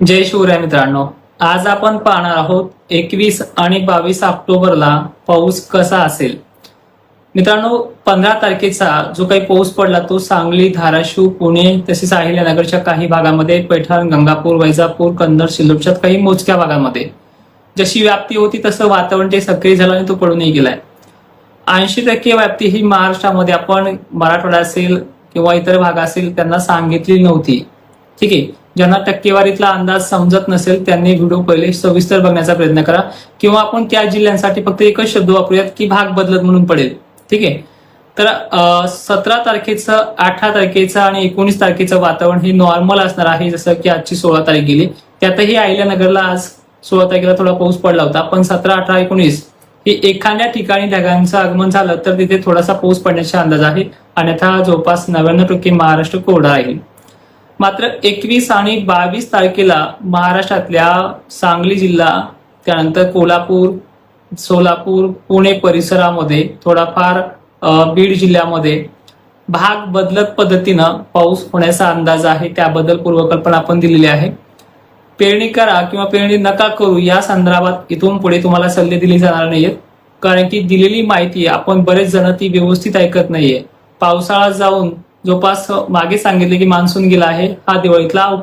जय शिवराय मित्रांनो. आज आपण पाहणार आहोत एकवीस आणि बावीस ऑक्टोबरला पाऊस कसा असेल? मित्रांनो पंधरा तारखेचा जो काही पाऊस पडला तो सांगली धाराशिव पुणे तसेच अहिल्यानगरच्या काही भागामध्ये पैठण गंगापूर वैजापूर कन्नड सिल्लोडच्या काही मोजक्या भागामध्ये. जशी व्याप्ती होती तसं वातावरण ते सक्रिय झालं आणि तो पडूनही गेलाय. ऐंशी टक्के व्याप्ती ही महाराष्ट्रामध्ये आपण मराठवाडा असेल किंवा इतर भाग असेल त्यांना सांगितली नव्हती. ठीक आहे. ज्यांना टक्केवारीतला अंदाज समजत नसेल त्यांनी व्हिडिओ पहिले सविस्तर बघण्याचा प्रयत्न करा. किंवा आपण त्या जिल्ह्यांसाठी फक्त एकच शब्द वापरूयात की भाग बदलत म्हणून पडेल. ठीक आहे? तर सतरा तारखेचं अठरा तारखेचं आणि एकोणीस तारखेचं वातावरण हे नॉर्मल असणार आहे जसं की आजची सोळा तारीख गेली. त्यातही अहिल्यानगरला आज सोळा तारखेला थोडा पाऊस पडला होता. पण सतरा अठरा एकोणीस हे एखाद्या ठिकाणी ढगांचं आगमन झालं तर तिथे थोडासा पाऊस पडण्याचा अंदाज आहे. अन्यथा जवळपास नव्याण्णव टक्के महाराष्ट्र कोरडा राहील. मात्र एकवीस आणि बावीस तारखेला महाराष्ट्रातल्या सांगली जिल्हा त्यानंतर कोल्हापूर सोलापूर पुणे परिसरामध्ये थोडाफार बीड जिल्ह्यामध्ये भाग बदलत पद्धतीनं पाऊस होण्याचा अंदाज आहे. त्याबद्दल पूर्वकल्पना आपण दिलेली आहे. पेरणी करा किंवा पेरणी नका करू या संदर्भात इथून पुढे तुम्हाला सल्ले दिले जाणार नाहीयेत. कारण की दिलेली माहिती आपण बरेच जण ती व्यवस्थित ऐकत नाहीये. पावसाळा जाऊन जवळपास मागे सांगितले की मान्सून गेला आहे. हा दिवाळीतला अवकाळी